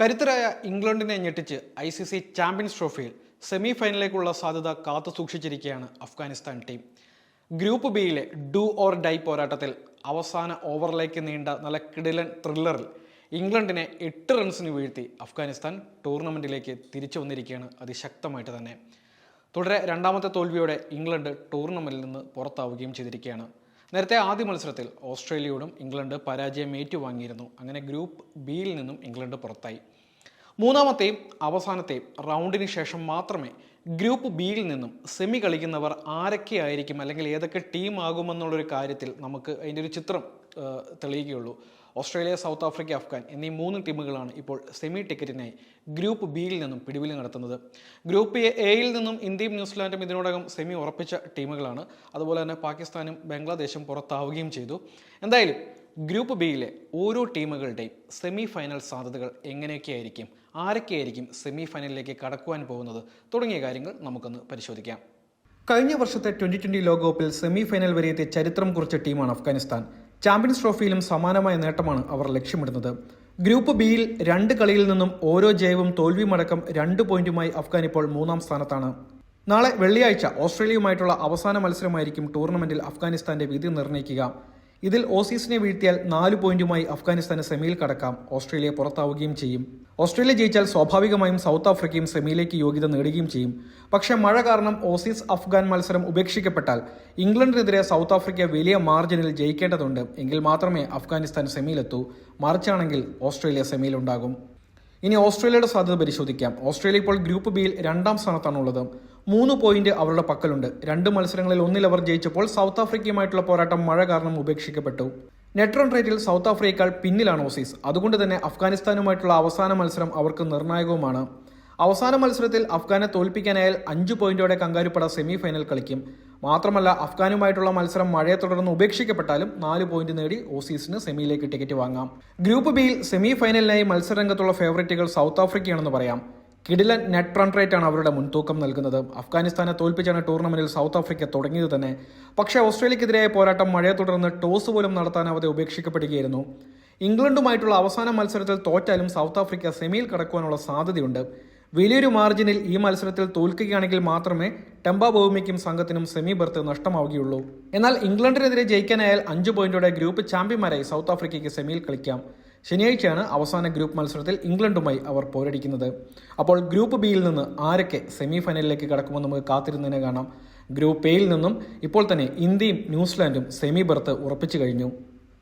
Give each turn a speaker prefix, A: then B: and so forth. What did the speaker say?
A: കരുത്തരായ ഇംഗ്ലണ്ടിനെ ഞെട്ടിച്ച് ഐ സി സി ചാമ്പ്യൻസ് ട്രോഫിയിൽ സെമി ഫൈനലിലേക്കുള്ള സാധ്യത കാത്തു സൂക്ഷിച്ചിരിക്കുകയാണ് അഫ്ഗാനിസ്ഥാൻ ടീം. ഗ്രൂപ്പ് ബിയിലെ ഡു ഓർ ഡൈ പോരാട്ടത്തിൽ അവസാന ഓവറിലേക്ക് നീണ്ട നല്ല കിടിലൻ ത്രില്ലറിൽ ഇംഗ്ലണ്ടിനെ എട്ട് റൺസിന് വീഴ്ത്തി അഫ്ഗാനിസ്ഥാൻ ടൂർണമെന്റിലേക്ക് തിരിച്ചു വന്നിരിക്കുകയാണ് അതിശക്തമായിട്ട് തന്നെ. തുടരെ രണ്ടാമത്തെ തോൽവിയോടെ ഇംഗ്ലണ്ട് ടൂർണമെന്റിൽ നിന്ന് പുറത്താവുകയും ചെയ്തിരിക്കുകയാണ്. നേരത്തെ ആദ്യ മത്സരത്തിൽ ഓസ്ട്രേലിയയോടും ഇംഗ്ലണ്ട് പരാജയം ഏറ്റുവാങ്ങിയിരുന്നു. അങ്ങനെ ഗ്രൂപ്പ് ബിയിൽ നിന്നും ഇംഗ്ലണ്ട് പുറത്തായി. മൂന്നാമത്തെയും അവസാനത്തെയും റൗണ്ടിന് ശേഷം മാത്രമേ ഗ്രൂപ്പ് ബിയിൽ നിന്നും സെമി കളിക്കുന്നവർ ആരൊക്കെയായിരിക്കും അല്ലെങ്കിൽ ഏതൊക്കെ ടീം ആകുമെന്നുള്ളൊരു കാര്യത്തിൽ നമുക്ക് അതിന്റെ ഒരു ചിത്രം തെളിയിക്കുകയുള്ളൂ ഓസ്ട്രേലിയ സൗത്ത് ആഫ്രിക്ക അഫ്ഗാൻ എന്നീ മൂന്ന് ടീമുകളാണ് ഇപ്പോൾ സെമി ടിക്കറ്റിനായി ഗ്രൂപ്പ് ബിയിൽ നിന്നും പിടിവിലി നടത്തുന്നത്. ഗ്രൂപ്പ് എയിൽ നിന്നും ഇന്ത്യയും ന്യൂസിലാൻഡും ഇതിനോടകം സെമി ഉറപ്പിച്ച ടീമുകളാണ്. അതുപോലെ തന്നെ പാകിസ്ഥാനും ബംഗ്ലാദേശും പുറത്താവുകയും ചെയ്തു. എന്തായാലും ഗ്രൂപ്പ് ബിയിലെ ഓരോ ടീമുകളുടെയും സെമി ഫൈനൽ സാധ്യതകൾ എങ്ങനെയൊക്കെയായിരിക്കും? ആരൊക്കെയായിരിക്കും സെമി ഫൈനലിലേക്ക് കടക്കുവാൻ പോകുന്നത്? തുടങ്ങിയ കാര്യങ്ങൾ നമുക്കൊന്ന് പരിശോധിക്കാം. കഴിഞ്ഞ വർഷത്തെ ട്വന്റി ട്വന്റി ലോകകപ്പിൽ സെമി ഫൈനൽ വരെ എത്തിയ ചരിത്രം കുറിച്ച ടീമാണ് അഫ്ഗാനിസ്ഥാൻ. ചാമ്പ്യൻസ് ട്രോഫിയിലും സമാനമായ നേട്ടമാണ് അവർ ലക്ഷ്യമിടുന്നത്. ഗ്രൂപ്പ് ബിയിൽ രണ്ട് കളിയിൽ നിന്നും ഓരോ ജയവും തോൽവിയുമടക്കം രണ്ട് പോയിന്റുമായി അഫ്ഗാൻ ഇപ്പോൾ മൂന്നാം സ്ഥാനത്താണ്. നാളെ വെള്ളിയാഴ്ച ഓസ്ട്രേലിയയുമായിട്ടുള്ള അവസാന മത്സരമായിരിക്കും ടൂർണമെന്റിൽ അഫ്ഗാനിസ്ഥാന്റെ വിധി നിർണയിക്കുക. ഇതിൽ ഓസീസിനെ വീഴ്ത്തിയാൽ നാല് പോയിന്റുമായി അഫ്ഗാനിസ്ഥാന് സെമിയിൽ കടക്കാം. ഓസ്ട്രേലിയ പുറത്താവുകയും ചെയ്യും. ഓസ്ട്രേലിയ ജയിച്ചാൽ സ്വാഭാവികമായും സൗത്ത് ആഫ്രിക്കയും സെമിയിലേക്ക് യോഗ്യത നേടുകയും ചെയ്യും. പക്ഷേ മഴ കാരണം ഓസീസ് അഫ്ഗാൻ മത്സരം ഉപേക്ഷിക്കപ്പെട്ടാൽ ഇംഗ്ലണ്ടിനെതിരെ സൗത്ത് ആഫ്രിക്ക വലിയ മാർജിനിൽ ജയിക്കേണ്ടതുണ്ട്. എങ്കിൽ മാത്രമേ അഫ്ഗാനിസ്ഥാൻ സെമിയിലെത്തൂ. മറിച്ചാണെങ്കിൽ ഓസ്ട്രേലിയ സെമിയിലുണ്ടാകും. ഇനി ഓസ്ട്രേലിയയുടെ സാധ്യത പരിശോധിക്കാം. ഓസ്ട്രേലിയ ഇപ്പോൾ ഗ്രൂപ്പ് ബിയിൽ രണ്ടാം സ്ഥാനത്താണുള്ളത്. മൂന്ന് പോയിന്റ് അവരുടെ പക്കലുണ്ട്. രണ്ട് മത്സരങ്ങളിൽ ഒന്നിൽ അവർ ജയിച്ചപ്പോൾ സൗത്ത് ആഫ്രിക്കയുമായിട്ടുള്ള പോരാട്ടം മഴ കാരണം ഉപേക്ഷിക്കപ്പെട്ടു. നെറ്റ് റൺ റേറ്റിൽ സൗത്ത് ആഫ്രിക്കയേക്കാൾ പിന്നിലാണ് ഓസീസ്. അതുകൊണ്ട് തന്നെ അഫ്ഗാനിസ്ഥാനുമായിട്ടുള്ള അവസാന മത്സരം അവർക്ക് നിർണായകവുമാണ്. അവസാന മത്സരത്തിൽ അഫ്ഗാനെ തോൽപ്പിക്കാനായാൽ അഞ്ച് പോയിന്റോടെ കങ്കാരുപ്പട സെമി ഫൈനൽ കളിക്കും. മാത്രമല്ല അഫ്ഗാനുമായിട്ടുള്ള മത്സരം മഴയെ തുടർന്ന് ഉപേക്ഷിക്കപ്പെട്ടാലും നാല് പോയിന്റ് നേടി ഓസീസിന് സെമിയിലേക്ക് ടിക്കറ്റ് വാങ്ങാം. ഗ്രൂപ്പ് ബിയിൽ സെമി ഫൈനലിനായി മത്സരരംഗത്തുള്ള ഫേവറേറ്റുകൾ സൗത്ത് ആഫ്രിക്കയാണെന്ന് പറയാം. കിടിലൻ നെറ്റ് റൺ റേറ്റ് ആണ് അവരുടെ മുൻതൂക്കം നൽകുന്നത്. അഫ്ഗാനിസ്ഥാനെ തോൽപ്പിച്ചാണ് ടൂർണമെന്റിൽ സൗത്ത് ആഫ്രിക്ക തുടങ്ങിയത് തന്നെ. പക്ഷേ ഓസ്ട്രേലിയക്കെതിരായ പോരാട്ടം മഴയെ തുടർന്ന് ടോസ് പോലും നടത്താനാവാതെ ഉപേക്ഷിക്കപ്പെടുകയായിരുന്നു. ഇംഗ്ലണ്ടുമായിട്ടുള്ള അവസാന മത്സരത്തിൽ തോറ്റാലും സൗത്ത് ആഫ്രിക്ക സെമിയിൽ കടക്കുവാനുള്ള സാധ്യതയുണ്ട്. വലിയൊരു മാർജിനിൽ ഈ മത്സരത്തിൽ തോൽക്കുകയാണെങ്കിൽ മാത്രമേ ടെമ്പ സംഘത്തിനും സെമി ബർത്ത് നഷ്ടമാവുകയുള്ളൂ. എന്നാൽ ഇംഗ്ലണ്ടിനെതിരെ ജയിക്കാനായാൽ അഞ്ച് പോയിന്റോടെ ഗ്രൂപ്പ് ചാമ്പ്യന്മാരായി സൗത്ത് ആഫ്രിക്കയ്ക്ക് സെമിയിൽ കളിക്കാം. ശനിയാഴ്ചയാണ് അവസാന ഗ്രൂപ്പ് മത്സരത്തിൽ ഇംഗ്ലണ്ടുമായി അവർ പോരടിക്കുന്നത്. അപ്പോൾ ഗ്രൂപ്പ് ബിയിൽ നിന്ന് ആരൊക്കെ സെമി ഫൈനലിലേക്ക് കടക്കുമെന്ന് നമുക്ക് കാത്തിരുന്നതിനെ കാണാം. ഗ്രൂപ്പ് എയിൽ നിന്നും ഇപ്പോൾ തന്നെ ഇന്ത്യയും ന്യൂസിലാൻഡും സെമി ബർത്ത് ഉറപ്പിച്ചു കഴിഞ്ഞു.